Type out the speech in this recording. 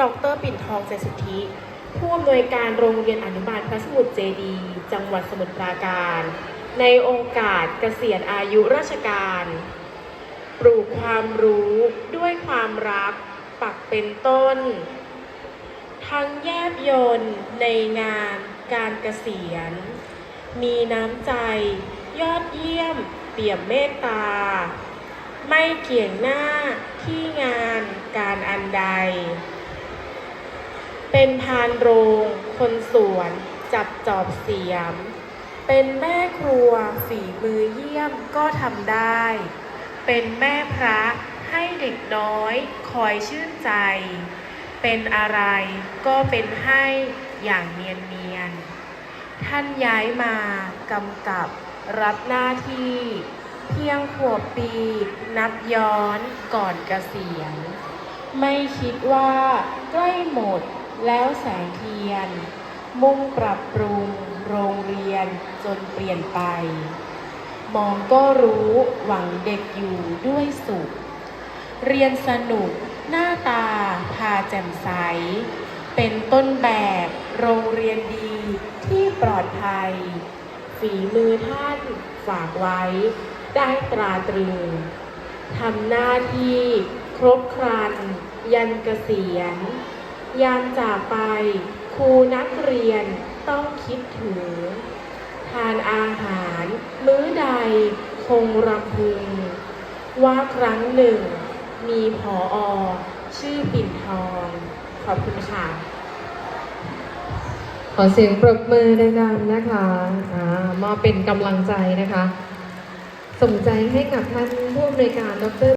ดรปิ่นทองเจสุทธิผู้อำนวยการโรงเรียนอนุบาลพระสมุทรเจดี จังหวัดสมุทรปราการ ในโอกาสเกษียณอายุราชการ ปลูกความรู้ด้วยความรัก ปักเป็นต้น ทั้งแยบยนต์ในงานการเกษียณ มีน้ำใจ ยอดเยี่ยม เปี่ยมเมตตา ไม่เกี่ยงหน้าที่งานการอันใด เป็นพานโรง คนสวน จับจอบเสียม เป็นแม่ครัวฝีมือเยี่ยมก็ทำได้ เป็นแม่พระให้เด็กน้อยคอยชื่นใจ เป็นอะไรก็เป็นให้อย่างเนียนเนียน ท่านย้ายมากำกับรับหน้าที่ เพียงขวบปีนับย้อนก่อนเกษียณ ไม่คิดว่าใกล้หมด แล้วแสงเทียน มุ่งปรับปรุงโรงเรียนจนเปลี่ยนไป มองก็รู้หวังเด็กอยู่ด้วยสุข เรียนสนุกหน้าตาพาแจ่มใส เป็นต้นแบบโรงเรียนดีที่ปลอดภัย ฝีมือท่านฝากไว้ ได้ตราตรึงทำหน้าที่ครบครัน ยันเกษียณ ยามจากไปครูนักเรียนต้องคิดถึง ทานอาหารมื้อใดคงรำพึง ว่าครั้งหนึ่ง มีผออชื่อปิ่นทอง ขอบคุณค่ะ ขอเสียงปรบมือดังๆนะคะอ่ามอเป็นกำลังใจนะคะ ส่งใจให้กับท่านผู้อำนวยการดร